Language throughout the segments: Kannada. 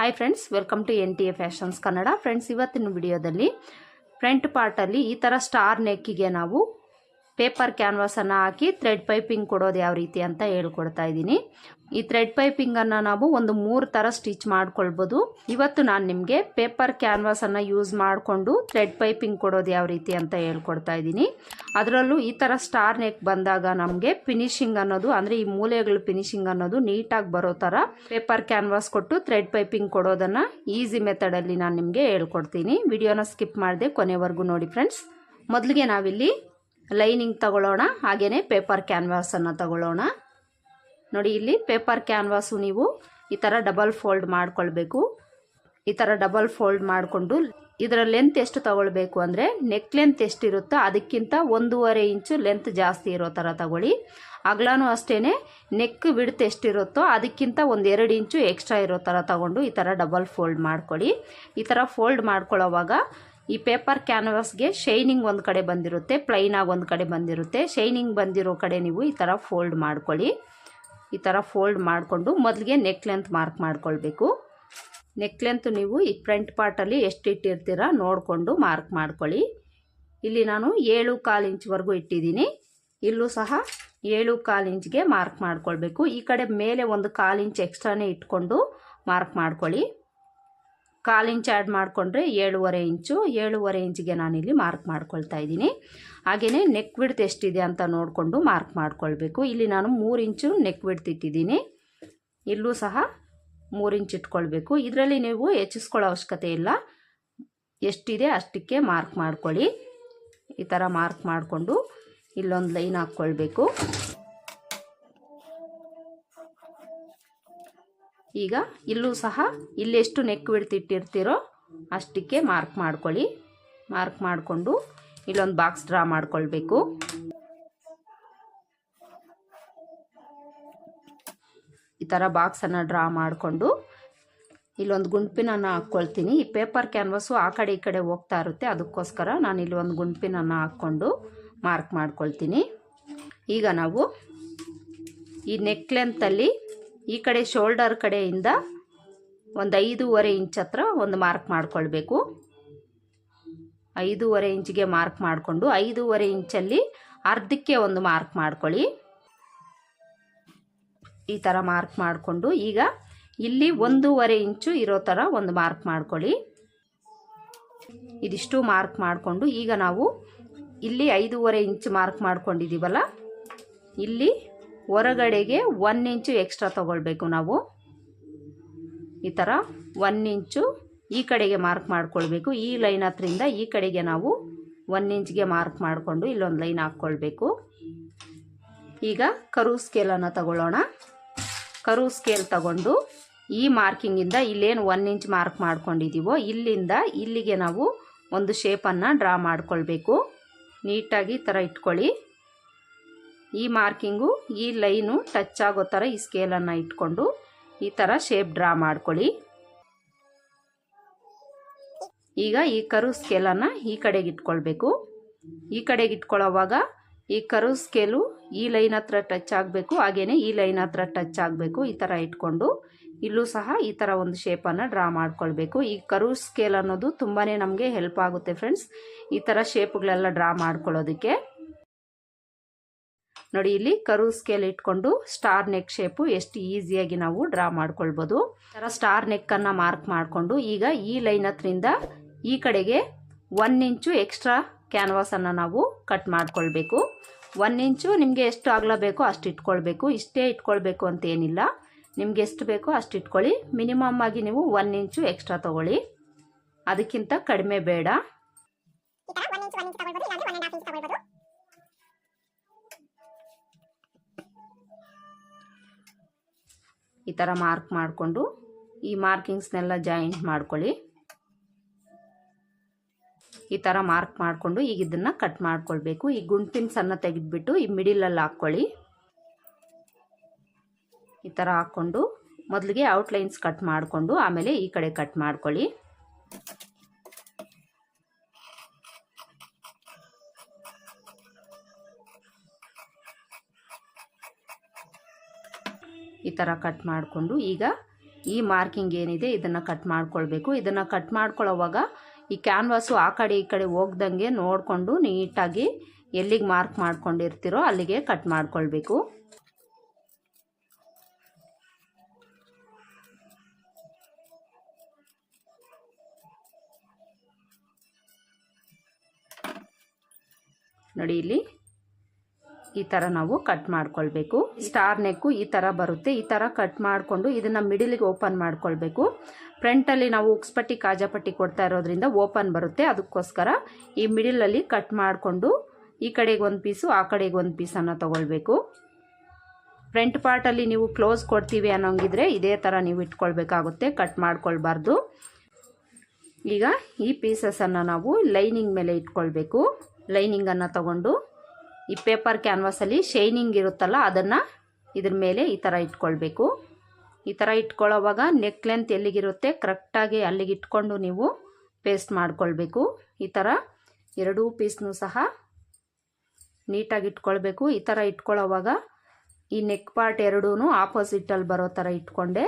Hi friends welcome to N T A fashions Kannada friends ಇವತ್ತಿನ ವಿಡಿಯೋದಲ್ಲಿ ಫ್ರಂಟ್ ಪಾರ್ಟಲ್ಲಿ ಈ ಥರ ಸ್ಟಾರ್ ನೆಕ್ಕಿಗೆ ನಾವು ಪೇಪರ್ ಕ್ಯಾನ್ವಾಸನ್ನು ಹಾಕಿ ಥ್ರೆಡ್ ಪೈಪಿಂಗ್ ಕೊಡೋದು ಯಾವ ರೀತಿ ಅಂತ ಹೇಳ್ಕೊಡ್ತಾ ಇದ್ದೀನಿ. ಈ ಥ್ರೆಡ್ ಪೈಪಿಂಗನ್ನು ನಾವು ಒಂದು ಮೂರು ಥರ ಸ್ಟಿಚ್ ಮಾಡ್ಕೊಳ್ಬೋದು. ಇವತ್ತು ನಾನು ನಿಮಗೆ ಪೇಪರ್ ಕ್ಯಾನ್ವಾಸನ್ನು ಯೂಸ್ ಮಾಡಿಕೊಂಡು ಥ್ರೆಡ್ ಪೈಪಿಂಗ್ ಕೊಡೋದು ಯಾವ ರೀತಿ ಅಂತ ಹೇಳ್ಕೊಡ್ತಾ ಇದ್ದೀನಿ. ಅದರಲ್ಲೂ ಈ ಥರ ಸ್ಟಾರ್ ನೆಕ್ ಬಂದಾಗ ನಮಗೆ ಫಿನಿಶಿಂಗ್ ಅನ್ನೋದು, ಅಂದರೆ ಈ ಮೂಲೆಗಳು ಫಿನಿಶಿಂಗ್ ಅನ್ನೋದು ನೀಟಾಗಿ ಬರೋ ಥರ ಪೇಪರ್ ಕ್ಯಾನ್ವಾಸ್ ಕೊಟ್ಟು ಥ್ರೆಡ್ ಪೈಪಿಂಗ್ ಕೊಡೋದನ್ನು ಈಸಿ ಮೆಥಡಲ್ಲಿ ನಾನು ನಿಮಗೆ ಹೇಳ್ಕೊಡ್ತೀನಿ. ವಿಡಿಯೋನ ಸ್ಕಿಪ್ ಮಾಡಿದೆ ಕೊನೆವರೆಗೂ ನೋಡಿ ಫ್ರೆಂಡ್ಸ್. ಮೊದಲಿಗೆ ನಾವಿಲ್ಲಿ ಲೈನಿಂಗ್ ತಗೊಳ್ಳೋಣ. ಹಾಗೆಯೇ ಪೇಪರ್ ಕ್ಯಾನ್ವಾಸನ್ನು ತಗೊಳ್ಳೋಣ. ನೋಡಿ ಇಲ್ಲಿ ಪೇಪರ್ ಕ್ಯಾನ್ವಾಸು ನೀವು ಈ ಥರ ಡಬಲ್ ಫೋಲ್ಡ್ ಮಾಡ್ಕೊಳ್ಬೇಕು. ಈ ಥರ ಡಬಲ್ ಫೋಲ್ಡ್ ಮಾಡಿಕೊಂಡು ಇದರ ಲೆಂತ್ ಎಷ್ಟು ತಗೊಳ್ಬೇಕು ಅಂದರೆ ನೆಕ್ ಲೆಂತ್ ಎಷ್ಟಿರುತ್ತೋ ಅದಕ್ಕಿಂತ ಒಂದೂವರೆ ಇಂಚು ಲೆಂತ್ ಜಾಸ್ತಿ ಇರೋ ಥರ ತಗೊಳ್ಳಿ. ಅಗ್ಲಾನು ಅಷ್ಟೇ ನೆಕ್ ಬಿಡ್ತ್ ಎಷ್ಟಿರುತ್ತೋ ಅದಕ್ಕಿಂತ ಒಂದು ಎರಡು ಇಂಚು ಎಕ್ಸ್ಟ್ರಾ ಇರೋ ಥರ ತಗೊಂಡು ಈ ಥರ ಡಬಲ್ ಫೋಲ್ಡ್ ಮಾಡ್ಕೊಳ್ಳಿ. ಈ ಥರ ಫೋಲ್ಡ್ ಮಾಡ್ಕೊಳ್ಳೋವಾಗ ಈ ಪೇಪರ್ ಕ್ಯಾನ್ವಾಸ್ಗೆ ಶೈನಿಂಗ್ ಒಂದು ಕಡೆ ಬಂದಿರುತ್ತೆ ಪ್ಲೈನಾಗಿ ಒಂದು ಕಡೆ ಬಂದಿರುತ್ತೆ. ಶೈನಿಂಗ್ ಬಂದಿರೋ ಕಡೆ ನೀವು ಈ ಥರ ಫೋಲ್ಡ್ ಮಾಡ್ಕೊಳ್ಳಿ. ಈ ಥರ ಫೋಲ್ಡ್ ಮಾಡಿಕೊಂಡು ಮೊದಲಿಗೆ ನೆಕ್ ಲೆಂತ್ ಮಾರ್ಕ್ ಮಾಡ್ಕೊಳ್ಬೇಕು. ನೆಕ್ ಲೆಂತ್ ನೀವು ಈ ಫ್ರಂಟ್ ಪಾರ್ಟಲ್ಲಿ ಎಷ್ಟು ಇಟ್ಟಿರ್ತೀರ ನೋಡಿಕೊಂಡು ಮಾರ್ಕ್ ಮಾಡ್ಕೊಳ್ಳಿ. ಇಲ್ಲಿ ನಾನು ಏಳು ಕಾಲು ಇಂಚ್ವರೆಗೂ ಇಟ್ಟಿದ್ದೀನಿ. ಇಲ್ಲೂ ಸಹ ಏಳು ಕಾಲು ಇಂಚ್ಗೆ ಮಾರ್ಕ್ ಮಾಡ್ಕೊಳ್ಬೇಕು. ಈ ಕಡೆ ಮೇಲೆ ಒಂದು ಕಾಲು ಇಂಚ್ ಎಕ್ಸ್ಟ್ರಾನೇ ಇಟ್ಕೊಂಡು ಮಾರ್ಕ್ ಮಾಡ್ಕೊಳ್ಳಿ. ಕಾಲು ಇಂಚ್ ಆ್ಯಡ್ ಮಾಡಿಕೊಂಡ್ರೆ ಏಳುವರೆ ಇಂಚು, ಏಳುವರೆ ಇಂಚಿಗೆ ನಾನಿಲ್ಲಿ ಮಾರ್ಕ್ ಮಾಡ್ಕೊಳ್ತಾ ಇದ್ದೀನಿ. ಹಾಗೆಯೇ ನೆಕ್ ವಿಡ್ತ್ ಎಷ್ಟಿದೆ ಅಂತ ನೋಡಿಕೊಂಡು ಮಾರ್ಕ್ ಮಾಡ್ಕೊಳ್ಬೇಕು. ಇಲ್ಲಿ ನಾನು ಮೂರು ಇಂಚು ನೆಕ್ ವಿಡ್ತ್ ಇಟ್ಟಿದ್ದೀನಿ. ಇಲ್ಲೂ ಸಹ ಮೂರು ಇಂಚ್ ಇಟ್ಕೊಳ್ಬೇಕು. ಇದರಲ್ಲಿ ನೀವು ಹೆಚ್ಚಿಸ್ಕೊಳ್ಳೋ ಅವಶ್ಯಕತೆ ಇಲ್ಲ. ಎಷ್ಟಿದೆ ಅಷ್ಟಕ್ಕೆ ಮಾರ್ಕ್ ಮಾಡ್ಕೊಳ್ಳಿ. ಈ ಥರ ಮಾರ್ಕ್ ಮಾಡಿಕೊಂಡು ಇಲ್ಲೊಂದು ಲೈನ್ ಹಾಕ್ಕೊಳ್ಬೇಕು. ಈಗ ಇಲ್ಲೂ ಸಹ ಇಲ್ಲೆಷ್ಟು ನೆಕ್ ಬಿಡ್ತಿಟ್ಟಿರ್ತೀರೋ ಅಷ್ಟಕ್ಕೆ ಮಾರ್ಕ್ ಮಾಡ್ಕೊಳ್ಳಿ. ಮಾರ್ಕ್ ಮಾಡಿಕೊಂಡು ಇಲ್ಲೊಂದು ಬಾಕ್ಸ್ ಡ್ರಾ ಮಾಡ್ಕೊಳ್ಬೇಕು. ಈ ಥರ ಬಾಕ್ಸನ್ನು ಡ್ರಾ ಮಾಡಿಕೊಂಡು ಇಲ್ಲೊಂದು ಗುಂಪಿನನ್ನು ಹಾಕ್ಕೊಳ್ತೀನಿ. ಈ ಪೇಪರ್ ಕ್ಯಾನ್ವಾಸು ಆ ಕಡೆ ಈ ಕಡೆ ಹೋಗ್ತಾ ಇರುತ್ತೆ. ಅದಕ್ಕೋಸ್ಕರ ನಾನು ಇಲ್ಲಿ ಒಂದು ಗುಂಪಿನನ್ನು ಹಾಕ್ಕೊಂಡು ಮಾರ್ಕ್ ಮಾಡ್ಕೊಳ್ತೀನಿ. ಈಗ ನಾವು ಈ ನೆಕ್ ಲೆಂತಲ್ಲಿ ಈ ಕಡೆ ಶೋಲ್ಡರ್ ಕಡೆಯಿಂದ ಒಂದು ಐದೂವರೆ ಇಂಚ್ ಹತ್ರ ಒಂದು ಮಾರ್ಕ್ ಮಾಡಿಕೊಳ್ಬೇಕು. ಐದೂವರೆ ಇಂಚಿಗೆ ಮಾರ್ಕ್ ಮಾಡಿಕೊಂಡು ಐದೂವರೆ ಇಂಚಲ್ಲಿ ಅರ್ಧಕ್ಕೆ ಒಂದು ಮಾರ್ಕ್ ಮಾಡ್ಕೊಳ್ಳಿ. ಈ ಥರ ಮಾರ್ಕ್ ಮಾಡಿಕೊಂಡು ಈಗ ಇಲ್ಲಿ ಒಂದೂವರೆ ಇಂಚು ಇರೋ ಥರ ಒಂದು ಮಾರ್ಕ್ ಮಾಡ್ಕೊಳ್ಳಿ. ಇದಿಷ್ಟು ಮಾರ್ಕ್ ಮಾಡಿಕೊಂಡು ಈಗ ನಾವು ಇಲ್ಲಿ ಐದೂವರೆ ಇಂಚ್ ಮಾರ್ಕ್ ಮಾಡ್ಕೊಂಡಿದ್ದೀವಲ್ಲ ಇಲ್ಲಿ ಹೊರಗಡೆಗೆ ಒನ್ ಇಂಚು ಎಕ್ಸ್ಟ್ರಾ ತಗೊಳ್ಬೇಕು ನಾವು. ಈ ಥರ ಒನ್ ಇಂಚು ಈ ಕಡೆಗೆ ಮಾರ್ಕ್ ಮಾಡ್ಕೊಳ್ಬೇಕು. ಈ ಲೈನ್ ಹತ್ರಿಂದ ಈ ಕಡೆಗೆ ನಾವು ಒನ್ ಇಂಚ್ಗೆ ಮಾರ್ಕ್ ಮಾಡಿಕೊಂಡು ಇಲ್ಲೊಂದು ಲೈನ್ ಹಾಕ್ಕೊಳ್ಬೇಕು. ಈಗ ಕರು ಸ್ಕೇಲನ್ನು ತಗೊಳ್ಳೋಣ. ಕರು ಸ್ಕೇಲ್ ತಗೊಂಡು ಈ ಮಾರ್ಕಿಂಗಿಂದ ಇಲ್ಲೇನು ಒನ್ ಇಂಚ್ ಮಾರ್ಕ್ ಮಾಡ್ಕೊಂಡಿದ್ದೀವೋ ಇಲ್ಲಿಂದ ಇಲ್ಲಿಗೆ ನಾವು ಒಂದು ಶೇಪನ್ನು ಡ್ರಾ ಮಾಡ್ಕೊಳ್ಬೇಕು. ನೀಟಾಗಿ ಈ ಥರ ಇಟ್ಕೊಳ್ಳಿ. ಈ ಮಾರ್ಕಿಂಗು, ಈ ಲೈನು ಟಚ್ ಆಗೋ ಥರ ಈ ಸ್ಕೇಲನ್ನು ಇಟ್ಕೊಂಡು ಈ ಥರ ಶೇಪ್ ಡ್ರಾ ಮಾಡ್ಕೊಳ್ಳಿ. ಈಗ ಈ ಕರು ಸ್ಕೇಲನ್ನು ಈ ಕಡೆಗೆ ಇಟ್ಕೊಳ್ಬೇಕು. ಈ ಕಡೆಗೆ ಇಟ್ಕೊಳ್ಳೋವಾಗ ಈ ಕರು ಸ್ಕೇಲು ಈ ಲೈನ್ ಹತ್ರ ಟಚ್ ಆಗಬೇಕು ಹಾಗೆಯೇ ಈ ಲೈನ್ ಹತ್ರ ಟಚ್ ಆಗಬೇಕು, ಈ ಥರ ಇಟ್ಕೊಂಡು ಇಲ್ಲೂ ಸಹ ಈ ಥರ ಒಂದು ಶೇಪನ್ನು ಡ್ರಾ ಮಾಡ್ಕೊಳ್ಬೇಕು. ಈ ಕರು ಸ್ಕೇಲ್ ಅನ್ನೋದು ತುಂಬಾ ನಮಗೆ ಹೆಲ್ಪ್ ಆಗುತ್ತೆ ಫ್ರೆಂಡ್ಸ್, ಈ ಥರ ಶೇಪ್ಗಳೆಲ್ಲ ಡ್ರಾ ಮಾಡ್ಕೊಳ್ಳೋದಕ್ಕೆ. ನೋಡಿ, ಇಲ್ಲಿ ಕರು ಸ್ಕೇಲ್ ಇಟ್ಕೊಂಡು ಸ್ಟಾರ್ ನೆಕ್ ಶೇಪು ಎಷ್ಟು ಈಸಿಯಾಗಿ ನಾವು ಡ್ರಾ ಮಾಡ್ಕೊಳ್ಬೋದು. ಥರ ಸ್ಟಾರ್ ನೆಕ್ಕನ್ನು ಮಾರ್ಕ್ ಮಾಡಿಕೊಂಡು ಈಗ ಈ ಲೈನ್ ಹತ್ರಿಂದ ಈ ಕಡೆಗೆ ಒನ್ ಇಂಚು ಎಕ್ಸ್ಟ್ರಾ ಕ್ಯಾನ್ವಾಸನ್ನು ನಾವು ಕಟ್ ಮಾಡ್ಕೊಳ್ಬೇಕು. ಒನ್ ಇಂಚು ನಿಮಗೆ ಎಷ್ಟು ಆಗಲಬೇಕೋ ಅಷ್ಟು ಇಟ್ಕೊಳ್ಬೇಕು. ಇಷ್ಟೇ ಇಟ್ಕೊಳ್ಬೇಕು ಅಂತ ಏನಿಲ್ಲ. ನಿಮ್ಗೆ ಎಷ್ಟು ಬೇಕೋ ಅಷ್ಟು ಇಟ್ಕೊಳ್ಳಿ. ಮಿನಿಮಮ್ ಆಗಿ ನೀವು ಒನ್ ಇಂಚು ಎಕ್ಸ್ಟ್ರಾ ತಗೊಳ್ಳಿ. ಅದಕ್ಕಿಂತ ಕಡಿಮೆ ಬೇಡ. ಈ ಥರ ಮಾರ್ಕ್ ಮಾಡಿಕೊಂಡು ಈ ಮಾರ್ಕಿಂಗ್ಸ್ನೆಲ್ಲ ಜಾಯಿಂಟ್ ಮಾಡ್ಕೊಳ್ಳಿ. ಈ ಥರ ಮಾರ್ಕ್ ಮಾಡಿಕೊಂಡು ಈಗ ಇದನ್ನು ಕಟ್ ಮಾಡ್ಕೊಳ್ಬೇಕು. ಈ ಗುಂಪಿನ ಸಣ್ಣ ತೆಗೆದುಬಿಟ್ಟು ಈ ಮಿಡಿಲಲ್ಲಿ ಹಾಕ್ಕೊಳ್ಳಿ. ಈ ಥರ ಹಾಕ್ಕೊಂಡು ಮೊದಲಿಗೆ ಔಟ್ಲೈನ್ಸ್ ಕಟ್ ಮಾಡಿಕೊಂಡು ಆಮೇಲೆ ಈ ಕಡೆ ಕಟ್ ಮಾಡ್ಕೊಳ್ಳಿ. ಈ ಥರ ಕಟ್ ಮಾಡಿಕೊಂಡು ಈಗ ಈ ಮಾರ್ಕಿಂಗ್ ಏನಿದೆ ಇದನ್ನು ಕಟ್ ಮಾಡ್ಕೊಳ್ಬೇಕು. ಇದನ್ನು ಕಟ್ ಮಾಡ್ಕೊಳ್ಳೋವಾಗ ಈ ಕ್ಯಾನ್ವಾಸು ಆ ಕಡೆ ಈ ಕಡೆ ಹೋಗ್ದಂಗೆ ನೋಡಿಕೊಂಡು ನೀಟಾಗಿ ಎಲ್ಲಿಗೆ ಮಾರ್ಕ್ ಮಾಡ್ಕೊಂಡಿರ್ತೀರೋ ಅಲ್ಲಿಗೆ ಕಟ್ ಮಾಡ್ಕೊಳ್ಬೇಕು. ನೋಡಿ ಇಲ್ಲಿ ಈ ಥರ ನಾವು ಕಟ್ ಮಾಡ್ಕೊಳ್ಬೇಕು. ಸ್ಟಾರ್ ನೆಕ್ಕು ಈ ಥರ ಬರುತ್ತೆ. ಈ ಥರ ಕಟ್ ಮಾಡಿಕೊಂಡು ಇದನ್ನು ಮಿಡಿಲಿಗೆ ಓಪನ್ ಮಾಡ್ಕೊಳ್ಬೇಕು. ಫ್ರಂಟಲ್ಲಿ ನಾವು ಉಕ್ಸ್ಪಟ್ಟಿ, ಕಾಜಾಪಟ್ಟಿ ಕೊಡ್ತಾ ಇರೋದ್ರಿಂದ ಓಪನ್ ಬರುತ್ತೆ. ಅದಕ್ಕೋಸ್ಕರ ಈ ಮಿಡಿಲಲ್ಲಿ ಕಟ್ ಮಾಡಿಕೊಂಡು ಈ ಕಡೆಗೆ ಒಂದು ಪೀಸು ಆ ಕಡೆಗೆ ಒಂದು ಪೀಸನ್ನು ತೊಗೊಳ್ಬೇಕು. ಫ್ರಂಟ್ ಪಾರ್ಟಲ್ಲಿ ನೀವು ಕ್ಲೋಸ್ ಕೊಡ್ತೀವಿ ಅನ್ನೋಂಗಿದ್ರೆ ಇದೇ ಥರ ನೀವು ಇಟ್ಕೊಳ್ಬೇಕಾಗುತ್ತೆ. ಕಟ್ ಮಾಡ್ಕೊಳ್ಬಾರ್ದು. ಈಗ ಈ ಪೀಸಸನ್ನು ನಾವು ಲೈನಿಂಗ್ ಮೇಲೆ ಇಟ್ಕೊಳ್ಬೇಕು. ಲೈನಿಂಗನ್ನು ತಗೊಂಡು ಈ ಪೇಪರ್ ಕ್ಯಾನ್ವಾಸಲ್ಲಿ ಶೈನಿಂಗ್ ಇರುತ್ತಲ್ಲ, ಅದನ್ನು ಇದ್ರ ಮೇಲೆ ಈ ಥರ ಇಟ್ಕೊಳ್ಬೇಕು. ಈ ಥರ ಇಟ್ಕೊಳ್ಳೋವಾಗ ನೆಕ್ ಲೆಂತ್ ಎಲ್ಲಿಗಿರುತ್ತೆ ಕರೆಕ್ಟಾಗಿ ಅಲ್ಲಿಗೆ ಇಟ್ಕೊಂಡು ನೀವು ಪೇಸ್ಟ್ ಮಾಡ್ಕೊಳ್ಬೇಕು. ಈ ಥರ ಎರಡೂ ಪೀಸ್ನೂ ಸಹ ನೀಟಾಗಿ ಇಟ್ಕೊಳ್ಬೇಕು. ಈ ಥರ ಇಟ್ಕೊಳ್ಳೋವಾಗ ಈ ನೆಕ್ ಪಾರ್ಟ್ ಎರಡೂ ಆಪೋಸಿಟಲ್ಲಿ ಬರೋ ಥರ ಇಟ್ಕೊಂಡೆ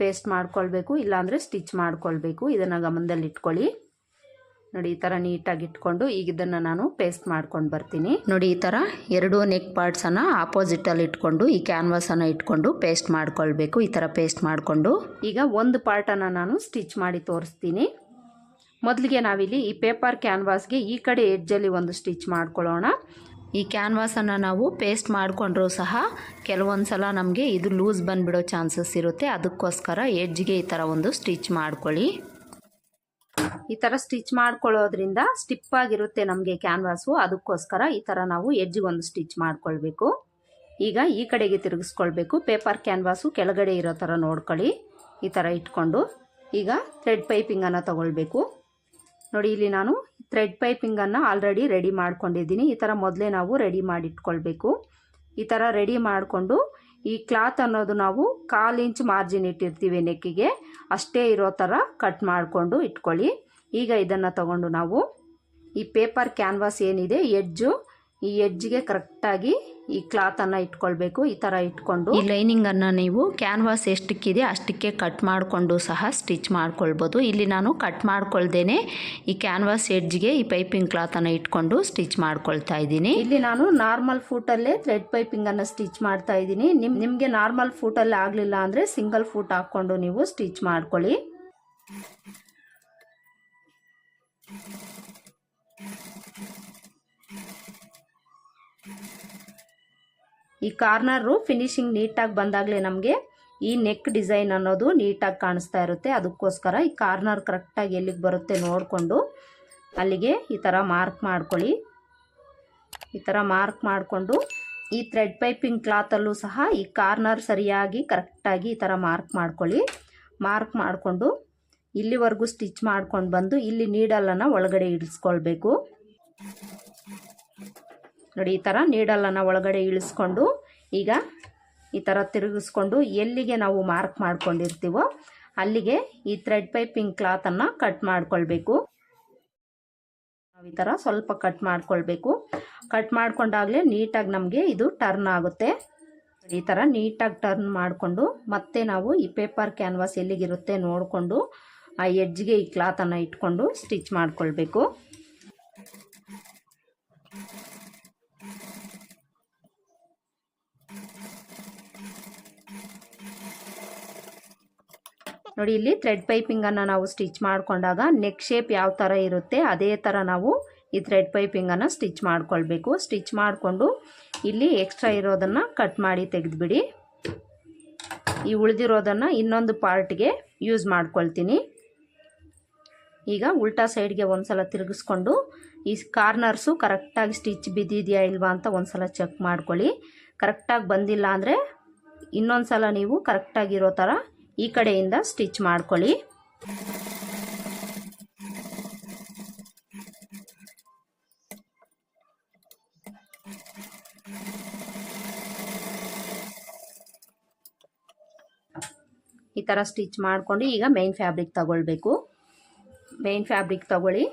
ಪೇಸ್ಟ್ ಮಾಡ್ಕೊಳ್ಬೇಕು, ಇಲ್ಲಾಂದರೆ ಸ್ಟಿಚ್ ಮಾಡ್ಕೊಳ್ಬೇಕು. ಇದನ್ನು ಗಮನದಲ್ಲಿ ಇಟ್ಕೊಳ್ಳಿ ನೋಡಿ, ಈ ಥರ ನೀಟಾಗಿ ಇಟ್ಕೊಂಡು ಈಗ ಇದನ್ನು ನಾನು ಪೇಸ್ಟ್ ಮಾಡ್ಕೊಂಡು ಬರ್ತೀನಿ. ನೋಡಿ, ಈ ಥರ ಎರಡು ನೆಕ್ ಪಾರ್ಟ್ಸನ್ನು ಆಪೋಸಿಟಲ್ಲಿ ಇಟ್ಕೊಂಡು, ಈ ಕ್ಯಾನ್ವಾಸನ್ನು ಇಟ್ಕೊಂಡು ಪೇಸ್ಟ್ ಮಾಡ್ಕೊಳ್ಬೇಕು. ಈ ಥರ ಪೇಸ್ಟ್ ಮಾಡಿಕೊಂಡು ಈಗ ಒಂದು ಪಾರ್ಟನ್ನು ನಾನು ಸ್ಟಿಚ್ ಮಾಡಿ ತೋರಿಸ್ತೀನಿ. ಮೊದಲಿಗೆ ನಾವಿಲ್ಲಿ ಈ ಪೇಪರ್ ಕ್ಯಾನ್ವಾಸ್ಗೆ ಈ ಕಡೆ ಎಡ್ಜಲ್ಲಿ ಒಂದು ಸ್ಟಿಚ್ ಮಾಡ್ಕೊಳ್ಳೋಣ. ಈ ಕ್ಯಾನ್ವಾಸನ್ನು ನಾವು ಪೇಸ್ಟ್ ಮಾಡಿಕೊಂಡ್ರೂ ಸಹ ಕೆಲವೊಂದು ಸಲ ನಮಗೆ ಇದು ಲೂಸ್ ಬಂದುಬಿಡೋ ಚಾನ್ಸಸ್ ಇರುತ್ತೆ. ಅದಕ್ಕೋಸ್ಕರ ಎಡ್ಜ್ಗೆ ಈ ಥರ ಒಂದು ಸ್ಟಿಚ್ ಮಾಡ್ಕೊಳ್ಳಿ. ಈ ಥರ ಸ್ಟಿಚ್ ಮಾಡ್ಕೊಳ್ಳೋದ್ರಿಂದ ಸ್ಟಿಪ್ ಆಗಿರುತ್ತೆ ನಮಗೆ ಕ್ಯಾನ್ವಾಸು ಅದಕ್ಕೋಸ್ಕರ ಈ ಥರ ನಾವು ಎಜ್ಜಿಗೊಂದು ಸ್ಟಿಚ್ ಮಾಡ್ಕೊಳ್ಬೇಕು. ಈಗ ಈ ಕಡೆಗೆ ತಿರುಗಿಸ್ಕೊಳ್ಬೇಕು. ಪೇಪರ್ ಕ್ಯಾನ್ವಾಸು ಕೆಳಗಡೆ ಇರೋ ಥರ ನೋಡ್ಕೊಳ್ಳಿ. ಈ ಥರ ಇಟ್ಕೊಂಡು ಈಗ ಥ್ರೆಡ್ ಪೈಪಿಂಗನ್ನು ತಗೊಳ್ಬೇಕು. ನೋಡಿ, ಇಲ್ಲಿ ನಾನು ಥ್ರೆಡ್ ಪೈಪಿಂಗನ್ನು ಆಲ್ರೆಡಿ ರೆಡಿ ಮಾಡ್ಕೊಂಡಿದ್ದೀನಿ. ಈ ಥರ ಮೊದಲೇ ನಾವು ರೆಡಿ ಮಾಡಿಟ್ಕೊಳ್ಬೇಕು. ಈ ಥರ ರೆಡಿ ಮಾಡಿಕೊಂಡು ಈ ಕ್ಲಾತ್ ಅನ್ನೋದು ನಾವು ಕಾಲು ಇಂಚ್ ಮಾರ್ಜಿನ್ ಇಟ್ಟಿರ್ತೀವಿ ನೆಕ್ಕಿಗೆ, ಅಷ್ಟೇ ಇರೋ ಥರ ಕಟ್ ಮಾಡಿಕೊಂಡು ಇಟ್ಕೊಳ್ಳಿ. ಈಗ ಇದನ್ನು ತಗೊಂಡು ನಾವು ಈ ಪೇಪರ್ ಕ್ಯಾನ್ವಾಸ್ ಏನಿದೆ, ಎಡ್ಜು ಈ ಎಡ್ಜ್ಗೆ ಕರೆಕ್ಟಾಗಿ ಈ ಕ್ಲಾತನ್ನು ಇಟ್ಕೊಳ್ಬೇಕು ಈ ಥರ ಇಟ್ಕೊಂಡು. ಈ ಲೈನಿಂಗನ್ನು ನೀವು ಕ್ಯಾನ್ವಾಸ್ ಎಷ್ಟಕ್ಕಿದೆ ಅಷ್ಟಕ್ಕೆ ಕಟ್ ಮಾಡಿಕೊಂಡು ಸಹ ಸ್ಟಿಚ್ ಮಾಡ್ಕೊಳ್ಬೋದು. ಇಲ್ಲಿ ನಾನು ಕಟ್ ಮಾಡ್ಕೊಳ್ದೇನೆ ಈ ಕ್ಯಾನ್ವಾಸ್ ಎಡ್ಜ್ಗೆ ಈ ಪೈಪಿಂಗ್ ಕ್ಲಾತನ್ನು ಇಟ್ಕೊಂಡು ಸ್ಟಿಚ್ ಮಾಡ್ಕೊಳ್ತಾ ಇದ್ದೀನಿ. ಇಲ್ಲಿ ನಾನು ನಾರ್ಮಲ್ ಫೂಟಲ್ಲೇ ಥ್ರೆಡ್ ಪೈಪಿಂಗನ್ನು ಸ್ಟಿಚ್ ಮಾಡ್ತಾ ಇದ್ದೀನಿ. ನಿಮ್ ನಿಮಗೆ ನಾರ್ಮಲ್ ಫೂಟಲ್ಲಿ ಆಗಲಿಲ್ಲ ಅಂದರೆ ಸಿಂಗಲ್ ಫೂಟ್ ಹಾಕ್ಕೊಂಡು ನೀವು ಸ್ಟಿಚ್ ಮಾಡ್ಕೊಳ್ಳಿ. ಈ ಕಾರ್ನರು ಫಿನಿಶಿಂಗ್ ನೀಟಾಗಿ ಬಂದಾಗಲೇ ನಮಗೆ ಈ ನೆಕ್ ಡಿಸೈನ್ ಅನ್ನೋದು ನೀಟಾಗಿ ಕಾಣಿಸ್ತಾ ಇರುತ್ತೆ. ಅದಕ್ಕೋಸ್ಕರ ಈ ಕಾರ್ನರ್ ಕರೆಕ್ಟಾಗಿ ಎಲ್ಲಿಗೆ ಬರುತ್ತೆ ನೋಡಿಕೊಂಡು ಅಲ್ಲಿಗೆ ಈ ಥರ ಮಾರ್ಕ್ ಮಾಡ್ಕೊಳ್ಳಿ. ಈ ಥರ ಮಾರ್ಕ್ ಮಾಡಿಕೊಂಡು ಈ ಥ್ರೆಡ್ ಪೈಪಿಂಗ್ ಕ್ಲಾತಲ್ಲೂ ಸಹ ಈ ಕಾರ್ನರ್ ಸರಿಯಾಗಿ ಕರೆಕ್ಟಾಗಿ ಈ ಥರ ಮಾರ್ಕ್ ಮಾಡ್ಕೊಳ್ಳಿ. ಮಾರ್ಕ್ ಮಾಡಿಕೊಂಡು ಇಲ್ಲಿವರೆಗೂ ಸ್ಟಿಚ್ ಮಾಡ್ಕೊಂಡು ಬಂದು ಇಲ್ಲಿ ನೀಡಲನ್ನು ಒಳಗಡೆ ಇಳಿಸ್ಕೊಳ್ಬೇಕು ನೋಡಿ, ಈ ಥರ ನೀಡಲನ್ನು ಒಳಗಡೆ ಇಳಿಸ್ಕೊಂಡು ಈಗ ಈ ಥರ ತಿರುಗಿಸ್ಕೊಂಡು ಎಲ್ಲಿಗೆ ನಾವು ಮಾರ್ಕ್ ಮಾಡ್ಕೊಂಡಿರ್ತೀವೋ ಅಲ್ಲಿಗೆ ಈ ಥ್ರೆಡ್ ಪೈಪಿಂಗ್ ಕ್ಲಾತನ್ನು ಕಟ್ ಮಾಡ್ಕೊಳ್ಬೇಕು. ನಾವು ಈ ಥರ ಸ್ವಲ್ಪ ಕಟ್ ಮಾಡ್ಕೊಳ್ಬೇಕು. ಕಟ್ ಮಾಡಿಕೊಂಡಾಗಲೇ ನೀಟಾಗಿ ನಮಗೆ ಇದು ಟರ್ನ್ ಆಗುತ್ತೆ. ಈ ಥರ ನೀಟಾಗಿ ಟರ್ನ್ ಮಾಡಿಕೊಂಡು ಮತ್ತೆ ನಾವು ಈ ಪೇಪರ್ ಕ್ಯಾನ್ವಾಸ್ ಎಲ್ಲಿಗಿರುತ್ತೆ ನೋಡಿಕೊಂಡು ಆ ಎಡ್ಜ್ಗೆ ಈ ಕ್ಲಾತನ್ನು ಇಟ್ಕೊಂಡು ಸ್ಟಿಚ್ ಮಾಡ್ಕೊಳ್ಬೇಕು. ನೋಡಿ, ಇಲ್ಲಿ ಥ್ರೆಡ್ ಪೈಪಿಂಗನ್ನು ನಾವು ಸ್ಟಿಚ್ ಮಾಡಿಕೊಂಡಾಗ ನೆಕ್ ಶೇಪ್ ಯಾವ ಥರ ಇರುತ್ತೆ, ಅದೇ ಥರ ನಾವು ಈ ಥ್ರೆಡ್ ಪೈಪಿಂಗನ್ನು ಸ್ಟಿಚ್ ಮಾಡಿಕೊಳ್ಬೇಕು. ಸ್ಟಿಚ್ ಮಾಡಿಕೊಂಡು ಇಲ್ಲಿ ಎಕ್ಸ್ಟ್ರಾ ಇರೋದನ್ನು ಕಟ್ ಮಾಡಿ ತೆಗೆದುಬಿಡಿ. ಈ ಉಳಿದಿರೋದನ್ನು ಇನ್ನೊಂದು ಪಾರ್ಟ್ಗೆ ಯೂಸ್ ಮಾಡ್ಕೊಳ್ತೀನಿ. ಈಗ ಉಲ್ಟಾ ಸೈಡ್ಗೆ ಒಂದು ಸಲ ತಿರುಗಿಸ್ಕೊಂಡು ಈ ಕಾರ್ನರ್ಸು ಕರೆಕ್ಟಾಗಿ ಸ್ಟಿಚ್ ಬಿದ್ದಿದೆಯಾ ಇಲ್ವಾ ಅಂತ ಒಂದು ಸಲ ಚೆಕ್ ಮಾಡ್ಕೊಳ್ಳಿ ಕರೆಕ್ಟಾಗಿ ಬಂದಿಲ್ಲ ಅಂದರೆ ಇನ್ನೊಂದು ಸಲ ನೀವು ಕರೆಕ್ಟಾಗಿರೋ ಥರ ಈ ಕಡೆಯಿಂದ ಸ್ಟಿಚ್ ಮಾಡ್ಕೊಳ್ಳಿ. ಈ ಥರ ಸ್ಟಿಚ್ ಮಾಡಿಕೊಂಡು ಈಗ ಮೇನ್ ಫ್ಯಾಬ್ರಿಕ್ ತಗೊಳ್ಬೇಕು. ಮೇನ್ ಫ್ಯಾಬ್ರಿಕ್ ತಗೊಳ್ಳಿ.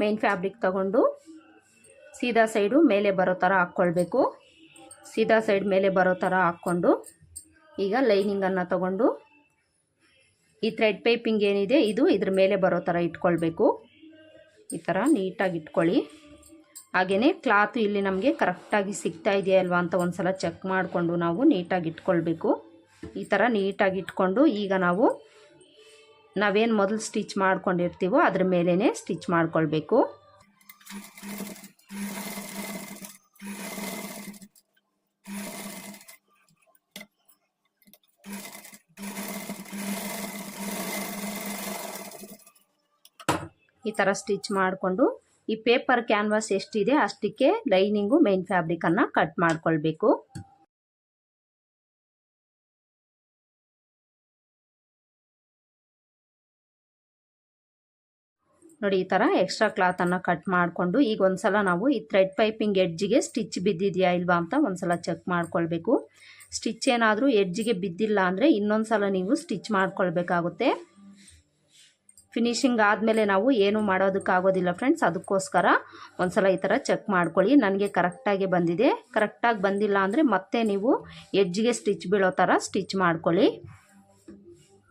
ಮೇನ್ ಫ್ಯಾಬ್ರಿಕ್ ತಗೊಂಡು ಸೀದಾ ಸೈಡು ಮೇಲೆ ಬರೋ ಥರ ಹಾಕ್ಕೊಳ್ಬೇಕು. ಸೀದಾ ಸೈಡ್ ಮೇಲೆ ಬರೋ ಥರ ಹಾಕ್ಕೊಂಡು ಈಗ ಲೈನಿಂಗನ್ನು ತಗೊಂಡು ಈ ಥ್ರೆಡ್ ಪೈಪಿಂಗ್ ಏನಿದೆ, ಇದು ಇದ್ರ ಮೇಲೆ ಬರೋ ಥರ ಇಟ್ಕೊಳ್ಬೇಕು. ಈ ಥರ ನೀಟಾಗಿ ಇಟ್ಕೊಳ್ಳಿ. ಹಾಗೆಯೇ ಕ್ಲಾತು ಇಲ್ಲಿ ನಮಗೆ ಕರೆಕ್ಟಾಗಿ ಸಿಗ್ತಾ ಇದೆಯಾ ಅಲ್ವಾ ಅಂತ ಒಂದು ಸಲ ಚೆಕ್ ಮಾಡಿಕೊಂಡು ನಾವು ನೀಟಾಗಿ ಇಟ್ಕೊಳ್ಬೇಕು. ಈ ಥರ ನೀಟಾಗಿ ಇಟ್ಕೊಂಡು ಈಗ ನಾವು ನಾವೇನು ಮೊದಲು ಸ್ಟಿಚ್ ಮಾಡ್ಕೊಂಡಿರ್ತೀವೋ ಅದ್ರ ಮೇಲೇ ಸ್ಟಿಚ್ ಮಾಡ್ಕೊಳ್ಬೇಕು. ಈ ಥರ ಸ್ಟಿಚ್ ಮಾಡಿಕೊಂಡು ಈ ಪೇಪರ್ ಕ್ಯಾನ್ವಾಸ್ ಎಷ್ಟಿದೆ ಅಷ್ಟಕ್ಕೆ ಲೈನಿಂಗು ಮೈನ್ ಫ್ಯಾಬ್ರಿಕನ್ನು ಕಟ್ ಮಾಡ್ಕೊಳ್ಬೇಕು. ನೋಡಿ ಈ ಥರ ಎಕ್ಸ್ಟ್ರಾ ಕ್ಲಾತನ್ನು ಕಟ್ ಮಾಡಿಕೊಂಡು ಈಗ ಒಂದ್ಸಲ ನಾವು ಈ ಥ್ರೆಡ್ ಪೈಪಿಂಗ್ ಎಡ್ಜಿಗೆ ಸ್ಟಿಚ್ ಬಿದ್ದಿದೆಯಾ ಇಲ್ವಾ ಅಂತ ಒಂದ್ಸಲ ಚೆಕ್ ಮಾಡ್ಕೊಳ್ಬೇಕು. ಸ್ಟಿಚ್ ಏನಾದರೂ ಎಡ್ಜಿಗೆ ಬಿದ್ದಿಲ್ಲ ಅಂದರೆ ಇನ್ನೊಂದು ಸಲ ನೀವು ಸ್ಟಿಚ್ ಮಾಡ್ಕೊಳ್ಬೇಕಾಗುತ್ತೆ. ಫಿನಿಶಿಂಗ್ ಆದಮೇಲೆ ನಾವು ಏನು ಮಾಡೋದಕ್ಕಾಗೋದಿಲ್ಲ ಫ್ರೆಂಡ್ಸ್ ಅದಕ್ಕೋಸ್ಕರ ಒಂದ್ಸಲ ಈ ಥರ ಚೆಕ್ ಮಾಡ್ಕೊಳ್ಳಿ. ನನಗೆ ಕರೆಕ್ಟಾಗಿ ಬಂದಿದೆ. ಕರೆಕ್ಟಾಗಿ ಬಂದಿಲ್ಲ ಅಂದರೆ ಮತ್ತೆ ನೀವು ಎಜ್ಜಿಗೆ ಸ್ಟಿಚ್ ಬೀಳೋ ಥರ ಸ್ಟಿಚ್ ಮಾಡ್ಕೊಳ್ಳಿ.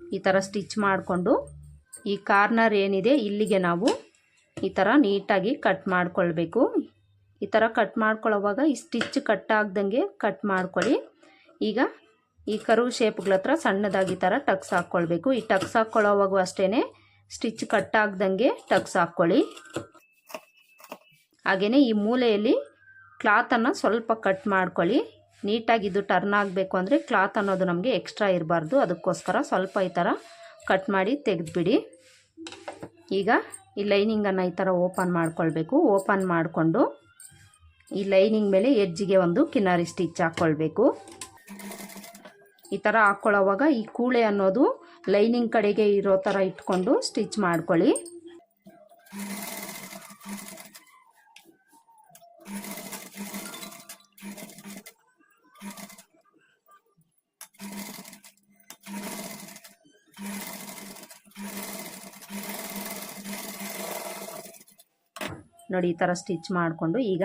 ಈ ಥರ ಸ್ಟಿಚ್ ಮಾಡಿಕೊಂಡು ಈ ಕಾರ್ನರ್ ಏನಿದೆ ಇಲ್ಲಿಗೆ ನಾವು ಈ ಥರ ನೀಟಾಗಿ ಕಟ್ ಮಾಡಿಕೊಳ್ಬೇಕು. ಈ ಥರ ಕಟ್ ಮಾಡ್ಕೊಳ್ಳೋವಾಗ ಈ ಸ್ಟಿಚ್ ಕಟ್ ಆಗ್ದಂಗೆ ಕಟ್ ಮಾಡ್ಕೊಳ್ಳಿ. ಈಗ ಈ ಕರು ಶೇಪ್ಗಳ ಹತ್ರ ಸಣ್ಣದಾಗಿ ಈ ಥರ ಟಕ್ಸ್ ಹಾಕ್ಕೊಳ್ಬೇಕು. ಈ ಟಕ್ಸ್ ಹಾಕ್ಕೊಳ್ಳೋವಾಗೂ ಅಷ್ಟೇ ಸ್ಟಿಚ್ ಕಟ್ ಆಗ್ದಂಗೆ ಟಗ್ಸ್ ಹಾಕ್ಕೊಳ್ಳಿ ಹಾಗೆಯೇ ಈ ಮೂಲೆಯಲ್ಲಿ ಕ್ಲಾತನ್ನು ಸ್ವಲ್ಪ ಕಟ್ ಮಾಡ್ಕೊಳ್ಳಿ. ನೀಟಾಗಿ ಇದು ಟರ್ನ್ ಆಗಬೇಕು ಅಂದರೆ ಕ್ಲಾತ್ ಅನ್ನೋದು ನಮಗೆ ಎಕ್ಸ್ಟ್ರಾ ಇರಬಾರ್ದು. ಅದಕ್ಕೋಸ್ಕರ ಸ್ವಲ್ಪ ಈ ಥರ ಕಟ್ ಮಾಡಿ ತೆಗೆದುಬಿಡಿ. ಈಗ ಈ ಲೈನಿಂಗನ್ನು ಈ ಥರ ಓಪನ್ ಮಾಡ್ಕೊಳ್ಬೇಕು. ಓಪನ್ ಮಾಡಿಕೊಂಡು ಈ ಲೈನಿಂಗ್ ಮೇಲೆ ಎಜ್ಜಿಗೆ ಒಂದು ಕಿನಾರಿ ಸ್ಟಿಚ್ ಹಾಕ್ಕೊಳ್ಬೇಕು ಈ ಥರ ಹಾಕ್ಕೊಳ್ಳೋವಾಗ ಈ ಕೂಳೆ ಅನ್ನೋದು ಲೈನಿಂಗ್ ಕಡೆಗೆ ಇರೋ ಥರ ಇಟ್ಕೊಂಡು ಸ್ಟಿಚ್ ಮಾಡ್ಕೊಳ್ಳಿ. ನೋಡಿ, ಈ ಥರ ಸ್ಟಿಚ್ ಮಾಡಿಕೊಂಡು ಈಗ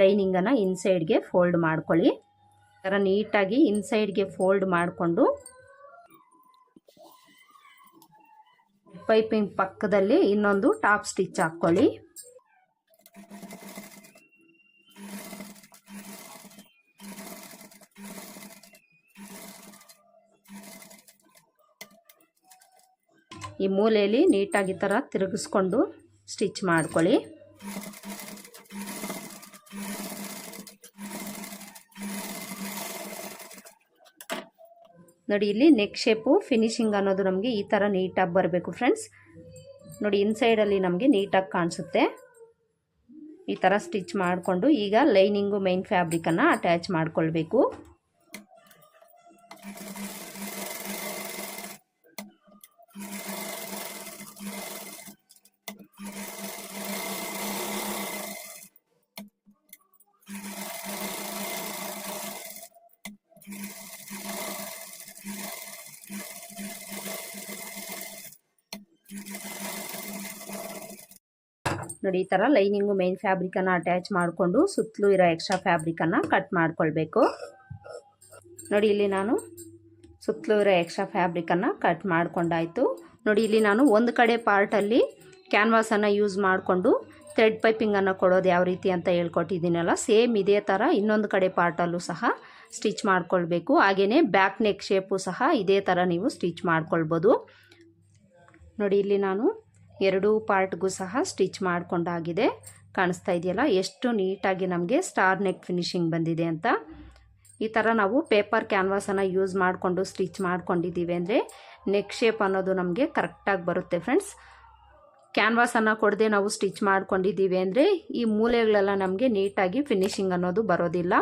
ಲೈನಿಂಗನ್ನು ಇನ್ಸೈಡ್ಗೆ ಫೋಲ್ಡ್ ಮಾಡ್ಕೊಳ್ಳಿ. ಥರ ನೀಟಾಗಿ ಇನ್ಸೈಡ್ಗೆ ಫೋಲ್ಡ್ ಮಾಡಿಕೊಂಡು ಪೈಪಿಂಗ್ ಪಕ್ಕದಲ್ಲಿ ಇನ್ನೊಂದು ಟಾಪ್ ಸ್ಟಿಚ್ ಹಾಕ್ಕೊಳ್ಳಿ ಈ ಮೂಲೆಯಲ್ಲಿ ನೀಟಾಗಿ ಥರ ತಿರುಗಿಸ್ಕೊಂಡು ಸ್ಟಿಚ್ ಮಾಡ್ಕೊಳ್ಳಿ. ನೋಡಿ, ಇಲ್ಲಿ ನೆಕ್ ಶೇಪು ಫಿನಿಶಿಂಗ್ ಅನ್ನೋದು ನಮಗೆ ಈ ಥರ ನೀಟಾಗಿ ಬರಬೇಕು ಫ್ರೆಂಡ್ಸ್ ನೋಡಿ ಇನ್ಸೈಡಲ್ಲಿ ನಮಗೆ ನೀಟಾಗಿ ಕಾಣಿಸುತ್ತೆ. ಈ ಥರ ಸ್ಟಿಚ್ ಮಾಡಿಕೊಂಡು ಈಗ ಲೈನಿಂಗು ಮೈನ್ ಫ್ಯಾಬ್ರಿಕನ್ನು ಅಟ್ಯಾಚ್ ಮಾಡಿಕೊಳ್ಬೇಕು. ನೋಡಿ, ಈ ಥರ ಲೈನಿಂಗು ಮೇನ್ ಫ್ಯಾಬ್ರಿಕನ್ನು ಅಟ್ಯಾಚ್ ಮಾಡಿಕೊಂಡು ಸುತ್ತಲೂ ಇರೋ ಎಕ್ಸ್ಟ್ರಾ ಫ್ಯಾಬ್ರಿಕನ್ನು ಕಟ್ ಮಾಡ್ಕೊಳ್ಬೇಕು. ನೋಡಿ, ಇಲ್ಲಿ ನಾನು ಸುತ್ತಲೂ ಇರೋ ಎಕ್ಸ್ಟ್ರಾ ಫ್ಯಾಬ್ರಿಕನ್ನು ಕಟ್ ಮಾಡ್ಕೊಂಡಾಯಿತು. ನೋಡಿ, ಇಲ್ಲಿ ನಾನು ಒಂದು ಕಡೆ ಪಾರ್ಟಲ್ಲಿ ಕ್ಯಾನ್ವಾಸನ್ನು ಯೂಸ್ ಮಾಡಿಕೊಂಡು ಥ್ರೆಡ್ ಪೈಪಿಂಗನ್ನು ಕೊಡೋದು ಯಾವ ರೀತಿ ಅಂತ ಹೇಳ್ಕೊಟ್ಟಿದ್ದೀನಲ್ಲ, ಸೇಮ್ ಇದೇ ಥರ ಇನ್ನೊಂದು ಕಡೆ ಪಾರ್ಟಲ್ಲೂ ಸಹ ಸ್ಟಿಚ್ ಮಾಡ್ಕೊಳ್ಬೇಕು. ಹಾಗೆಯೇ ಬ್ಯಾಕ್ ನೆಕ್ ಶೇಪು ಸಹ ಇದೇ ಥರ ನೀವು ಸ್ಟಿಚ್ ಮಾಡ್ಕೊಳ್ಬೋದು. ನೋಡಿ, ಇಲ್ಲಿ ನಾನು ಎರಡೂ ಪಾರ್ಟ್ಗೂ ಸಹ ಸ್ಟಿಚ್ ಮಾಡಿಕೊಂಡಾಗಿದೆ. ಕಾಣಿಸ್ತಾ ಇದೆಯಲ್ಲ? ಎಷ್ಟು ನೀಟಾಗಿ ನಮಗೆ ಸ್ಟಾರ್ ನೆಕ್ ಫಿನಿಶಿಂಗ್ ಬಂದಿದೆ ಅಂತ. ಈ ಥರ ನಾವು ಪೇಪರ್ ಕ್ಯಾನ್ವಾಸನ್ನು ಯೂಸ್ ಮಾಡಿಕೊಂಡು ಸ್ಟಿಚ್ ಮಾಡ್ಕೊಂಡಿದ್ದೀವಿ ಅಂದರೆ ನೆಕ್ ಶೇಪ್ ಅನ್ನೋದು ನಮಗೆ ಕರೆಕ್ಟಾಗಿ ಬರುತ್ತೆ ಫ್ರೆಂಡ್ಸ್. ಕ್ಯಾನ್ವಾಸನ್ನು ಕೊಡದೆ ನಾವು ಸ್ಟಿಚ್ ಮಾಡ್ಕೊಂಡಿದ್ದೀವಿ ಅಂದರೆ ಈ ಮೂಲೆಗಳೆಲ್ಲ ನಮಗೆ ನೀಟಾಗಿ ಫಿನಿಶಿಂಗ್ ಅನ್ನೋದು ಬರೋದಿಲ್ಲ.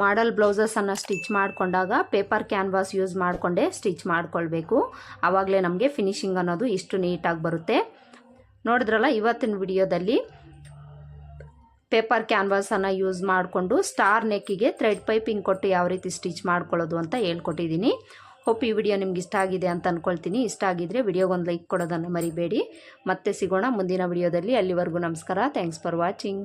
ಮಾಡಲ್ ಬ್ಲೌಸಸನ್ನು ಸ್ಟಿಚ್ ಮಾಡಿಕೊಂಡಾಗ ಪೇಪರ್ ಕ್ಯಾನ್ವಾಸ್ ಯೂಸ್ ಮಾಡಿಕೊಂಡೇ ಸ್ಟಿಚ್ ಮಾಡಿಕೊಳ್ಬೇಕು. ಆವಾಗಲೇ ನಮಗೆ ಫಿನಿಶಿಂಗ್ ಅನ್ನೋದು ಇಷ್ಟು ನೀಟಾಗಿ ಬರುತ್ತೆ. ನೋಡಿದ್ರಲ್ಲ, ಇವತ್ತಿನ ವಿಡಿಯೋದಲ್ಲಿ ಪೇಪರ್ ಕ್ಯಾನ್ವಾಸನ್ನು ಯೂಸ್ ಮಾಡಿಕೊಂಡು ಸ್ಟಾರ್ ನೆಕ್ಕಿಗೆ ಥ್ರೆಡ್ ಪೈಪಿಂಗ್ ಕೊಟ್ಟು ಯಾವ ರೀತಿ ಸ್ಟಿಚ್ ಮಾಡ್ಕೊಳ್ಳೋದು ಅಂತ ಹೇಳ್ಕೊಟ್ಟಿದ್ದೀನಿ. ಹೋಪ್ ಈ ವಿಡಿಯೋ ನಿಮ್ಗೆ ಇಷ್ಟ ಆಗಿದೆ ಅಂತ ಅಂದ್ಕೊಳ್ತೀನಿ ಇಷ್ಟ ಆಗಿದ್ದರೆ ವಿಡಿಯೋಗೊಂದು ಲೈಕ್ ಕೊಡೋದನ್ನು ಮರಿಬೇಡಿ. ಮತ್ತೆ ಸಿಗೋಣ ಮುಂದಿನ ವಿಡಿಯೋದಲ್ಲಿ. ಅಲ್ಲಿವರೆಗೂ ನಮಸ್ಕಾರ. Thanks for watching